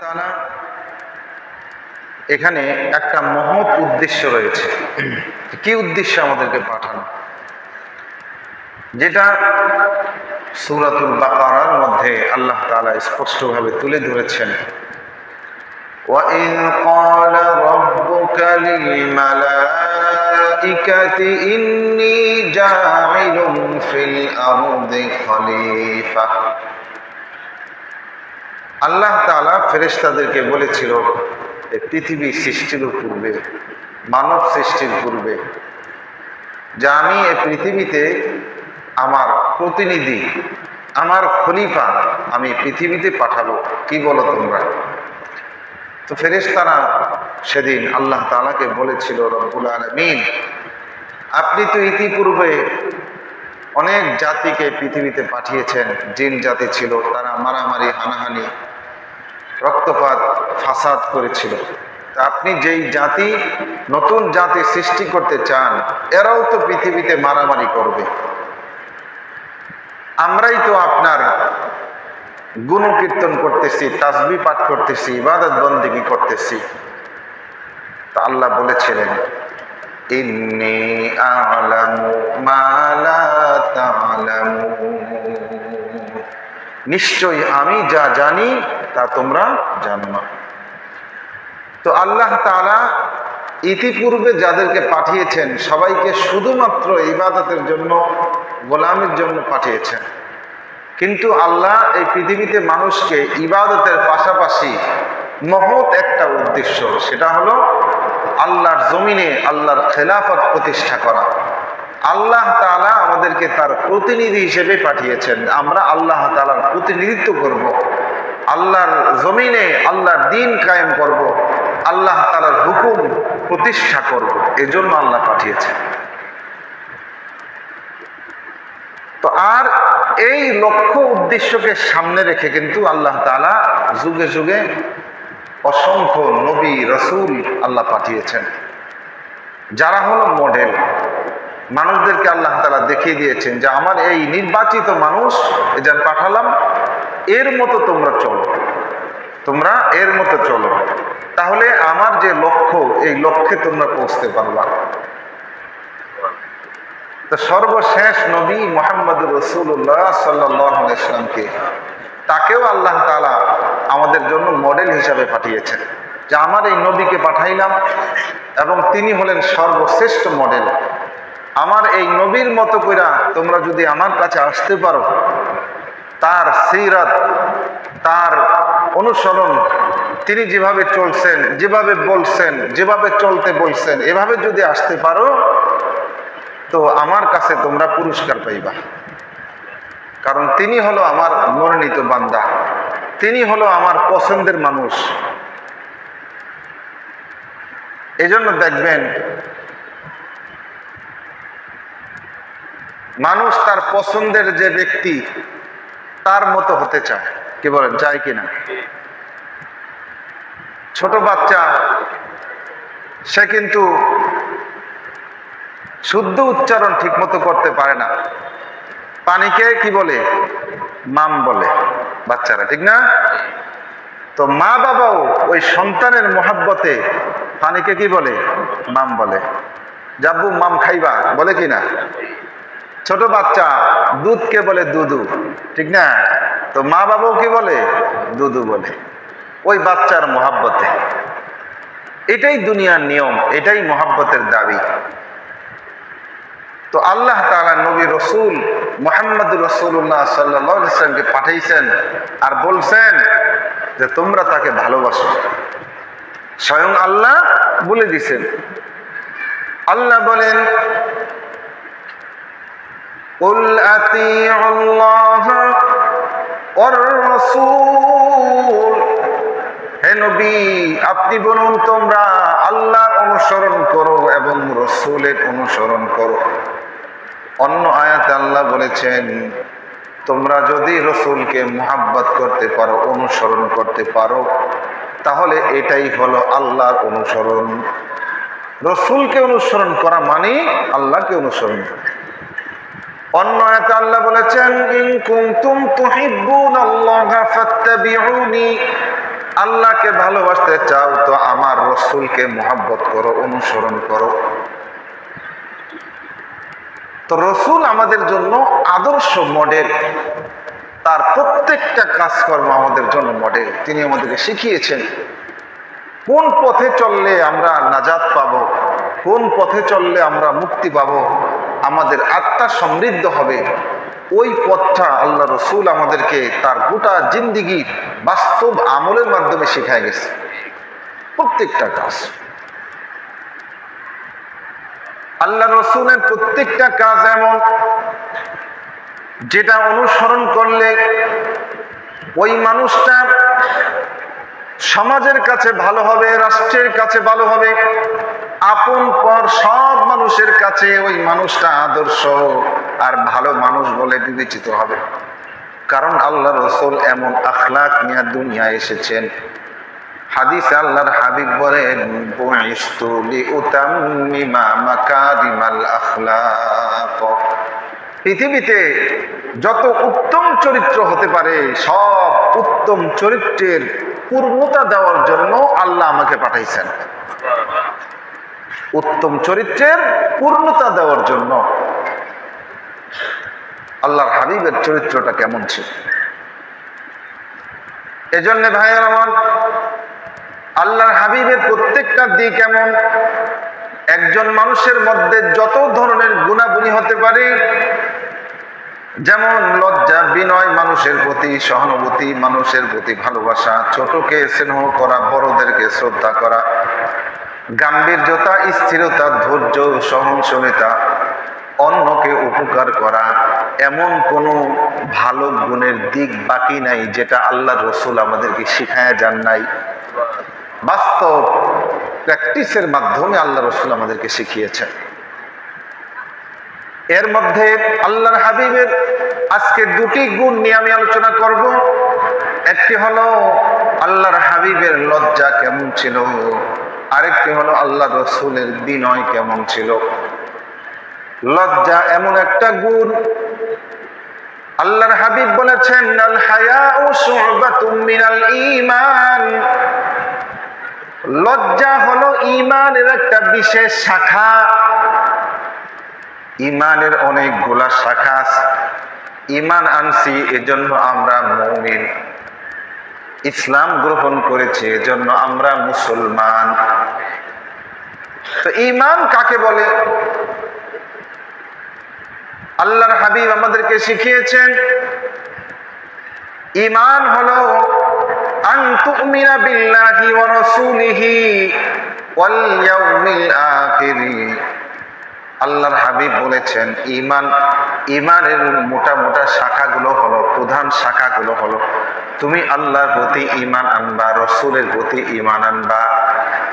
তাআলা এখানে একটা মহৎ উদ্দেশ্য রয়েছে কি উদ্দেশ্য আমাদেরকে পাঠানো যেটা সুরাতুল বাকারার মধ্যে আল্লাহ তাআলা স্পষ্টভাবে তুলে ধরেছেন وَإِذْ قَالَ رَبُّكَ لِلْمَلَائِكَةِ إِنِّي جَاعِلٌ فِي الْأَرْضِ خَلِيفَةً আল্লাহ তাআলা ফেরেশতাদেরকে বলেছিল পৃথিবী সৃষ্টির পূর্বে, মানব সৃষ্টির পূর্বে, যে আমি এই পৃথিবীতে আমার প্রতিনিধি, আমার খলিফা আমি পৃথিবীতে পাঠাবো। কি বলো তোমরা? তো ফেরেশতারা সেদিন আল্লাহ তাআলাকে বলেছিল, রব্বুল আলামিন, আপনি তো ইতিপূর্বে অনেক জাতিকে পৃথিবীতে পাঠিয়েছেন। জিন জাতি ছিল, তারা মারামারি, হানাহানি রক্তপাত, ফাসাদ করেছিল। আপনি যেই জাতি, নতুন জাতি সৃষ্টি করতে চান, এরাও তো পৃথিবীতে মারামারি করবে। আমরাই তো আপনার গুণকীর্তন করতেছি, তাসবি পাঠ করতেছি, ইবাদত বন্দিগি করতেছি। তা আল্লাহ বলেছিলেন, ইন্নি আলামু মা লা তা'লামুন নিশ্চয়ই আমি যা জানি তোমরা জানো না। তো আল্লাহ তাআলা ইতিপূর্বে যাদেরকে পাঠিয়েছেন, সবাইকে শুধুমাত্র ইবাদতের জন্য, গোলামের জন্য পাঠিয়েছেন। কিন্তু আল্লাহ এই পৃথিবীতে মানুষকে ইবাদতের পাশাপাশি মহৎ একটা উদ্দেশ্য, সেটা হলো আল্লাহর জমিনে আল্লাহর খেলাফত প্রতিষ্ঠা করা। আল্লাহ তাআলা আমাদেরকে তার প্রতিনিধি হিসেবে পাঠিয়েছেন। আমরা আল্লাহ তাআলার প্রতিনিধিত্ব করব। আল্লাহর জমিনে আল্লাহর দিন কায়েম করব। আল্লাহ তাআলার হুকুম প্রতিষ্ঠা করব। এজন্য আল্লাহ পাঠিয়েছেন তো আর এই লক্ষ্য উদ্দেশ্যকে সামনে রেখে কিন্তু আল্লাহ তালা যুগে যুগে অসংখ্য নবী, রসুল আল্লাহ পাঠিয়েছেন যারা হলো মডেল মানুষদেরকে আল্লাহ তালা দেখিয়ে দিয়েছেন যে, আমার এই নির্বাচিত মানুষ যার পাঠালাম, এর মতো তোমরা চলো তোমরা এর মতো চলো। তাহলে আমার যে লক্ষ্য, এই লক্ষ্যে তোমরা পৌঁছতে পারবা। তো সর্বশেষ নবী মোহাম্মদ রসুল্লাহ সাল্লাহ ইসলামকে তাকেও আল্লাহ তালা আমাদের জন্য মডেল হিসাবে পাঠিয়েছেন। যে আমার এই নবীকে পাঠাইলাম এবং তিনি হলেন সর্বশ্রেষ্ঠ মডেল। আমার এই নবীর মতো করে তোমরা যদি আমার কাছে আসতে পারো, তার সিরাত তার অনুসরণ, তিনি যেভাবে চলছেন, যেভাবে বলছেন, যেভাবে চলতে বলছেন, এভাবে যদি আসতে পারো, তো আমার কাছে তোমরা পুরস্কার পাইবা। কারণ তিনি হলো আমার মনোনীত বান্দা, তিনি হলো আমার পছন্দের মানুষ। এজন্য দেখবেন, মানুষ তার পছন্দের যে ব্যক্তি, তার মতো হতে চায়। কি বলেন চায় কিনা? ছোট বাচ্চা, সে কিন্তু শুদ্ধ উচ্চারণ ঠিক মতো করতে পারে না। পানিকে কি বলে? মাম বলে বাচ্চারা, ঠিক না? তো মা বাবাও ওই সন্তানের মহাব্বতে পানিকে কি বলে? মাম বলে। জাব্বু মাম খাইবা, বলে কি না ছোট বাচ্চা দুধকে বলে দুধু। ঠিক না? তো মা বাবাও কি বলে? দুধু বলে। ওই বাচ্চার মোহাব্বতে। এটাই দুনিয়ার নিয়ম, এটাই মোহাব্বতের দাবি। তো আল্লাহ তালা নবী রসুল মোহাম্মদ রসুল্লাহ সাল্লামকে পাঠাইছেন আর বলছেন যে তোমরা তাকে ভালোবাসো। স্বয়ং আল্লাহ বলে দিছেন। আল্লাহ বলেন قل أطيعوا الله والرسول হে নবী আপনি বলুন তোমরা আল্লাহর অনুসরণ করো এবং রসুলের অনুসরণ করো অন্য আয়াতে আল্লাহ বলেছেন তোমরা যদি রসুলকে মোহাব্বত করতে পারো অনুসরণ করতে পারো তাহলে এটাই হলো আল্লাহর অনুসরণ রসুলকে অনুসরণ করা মানে আল্লাহকে অনুসরণ করা অন্য আয়াতে আল্লাহ বলেছেন, ইন কুনতুম তুহিব্বুনাল্লাহা ফাত্তাবিউনি আল্লাহকে ভালোবাসতে চাও তো আমার রসুলকে মোহাব্বত করো, অনুসরণ করো। তো রসুল আমাদের জন্য আদর্শ মডেল। তার প্রত্যেকটা কাজকর্ম আমাদের জন্য মডেল। তিনি আমাদেরকে শিখিয়েছেন, কোন পথে চললে আমরা নাজাত পাব, কোন পথে চললে আমরা মুক্তি পাব। আমাদের আত্মা সমৃদ্ধ হবে। ওই পথটা আল্লাহ রসুল আমাদেরকে তার গোটা জিন্দিগি বাস্তব আমলের মাধ্যমে শেখায় গেছে। প্রত্যেকটা কাজ। আল্লাহ রসুলের প্রত্যেকটা কাজ এমন, যেটা অনুসরণ করলে ওই মানুষটা সমাজের কাছে ভালো হবে, রাষ্ট্রের কাছে ভালো হবে। আপন পর সব মানুষের কাছে ওই মানুষটা আদর্শ আর ভালো মানুষ বলে বিবেচিত হবে। কারণ আল্লাহ রসুল এমন আখলাক নিয়ে দুনিয়া এসেছেন। হাদিস আল্লাহর হাবিব বলেন পৃথিবীতে যত উত্তম চরিত্র হতে পারে, সব উত্তম চরিত্রের পূর্ণতা দেওয়ার জন্য আল্লাহ আমাকে পাঠাইছেন। উত্তম চরিত্রের পূর্ণতা দেওয়ার জন্য। আল্লাহর হাবিবের চরিত্রটা কেমন ছিল? এজন্য ভাইয়ের আমার, আল্লাহর হাবিবের প্রত্যেকটা দিক এমন। একজন মানুষের মধ্যে যত ধরনের গুণাগুণি হতে পারে, যেমন লজ্জা, বিনয়, মানুষের প্রতি সহানুভূতি, মানুষের প্রতি ভালোবাসা, ছোটকে স্নেহ করা, বড়দেরকে শ্রদ্ধা করা গাম্ভীর্যতা, স্থিরতা, ধৈর্য সহনশীলতা অন্যকে উপকার করা এমন কোনো ভালো গুণের দিক বাকি নাই যেটা আল্লাহ রসুল আমাদেরকে শিখায় যান নাই। বাস্তব প্র্যাকটিসের মাধ্যমে আল্লাহ রসুল আমাদেরকে শিখিয়েছেন। এর মধ্যে আল্লাহর হাবিবের আজকে দুটি গুণ নিয়ে আমি আলোচনা করব। একটি হলো, আল্লাহর হাবিবের লজ্জা কেমন ছিল? আরেকটি হলো আল্লাহ রসুলের বিনয় কেমন ছিল? লজ্জা এমন একটা গুণ। আল্লাহর হাবিব বলেছেন আল হায়াউ শুবাতুম ঈমান। লজ্জা হলো ঈমানের একটা বিশেষ শাখা। ইমানের অনেকগুলা শাখা ইমান আনছি, এজন্য আমরা মৌমিন। ইসলাম গ্রহণ করেছি, এজন্য আমরা মুসলমান। তো ইমান কাকে বলে? আল্লাহর হাবিব আমাদেরকে শিখিয়েছেন ইমান হলো আল্লাহর হাবিব বলেছেন ইমান ইমানের মোটা মোটা শাখাগুলো হলো, প্রধান শাখাগুলো হলো, তুমি আল্লাহর প্রতি ইমান আনবা, রসুলের প্রতি ইমান আনবা।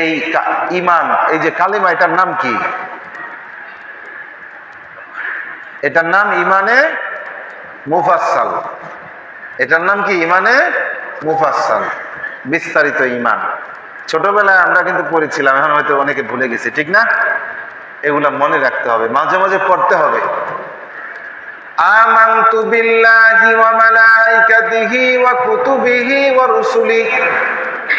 এই ইমান, এই যে কালিমা, এটার নাম কি? এটার নাম ইমানে মুফাসাল এটার নাম কি? ইমানে মুফাসাল বিস্তারিত ইমান। ছোটবেলায় আমরা কিন্তু পড়েছিলাম, এখন হয়তো অনেকে ভুলে গেছি, ঠিক না? এগুলা মনে রাখতে হবে, মাঝে মাঝে পড়তে হবে। মালাইকাতিহি ওয়া কুতুবিহি ওয়া রুসুলি।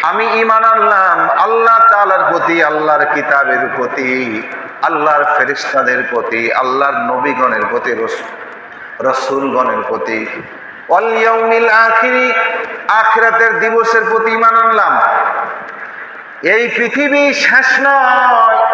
আমি ইমান আনলাম, আল্লাহ তালার প্রতি, আল্লাহর কিতাবের প্রতি, আল্লাহর ফেরিস্তাদের প্রতি, আল্লাহর নবীগণের প্রতি রসুলগণের প্রতি। অলিয়মিল আখিরি, আখরাতের দিবসের প্রতি ইমান আনলাম। এই পৃথিবী শেষ নয়।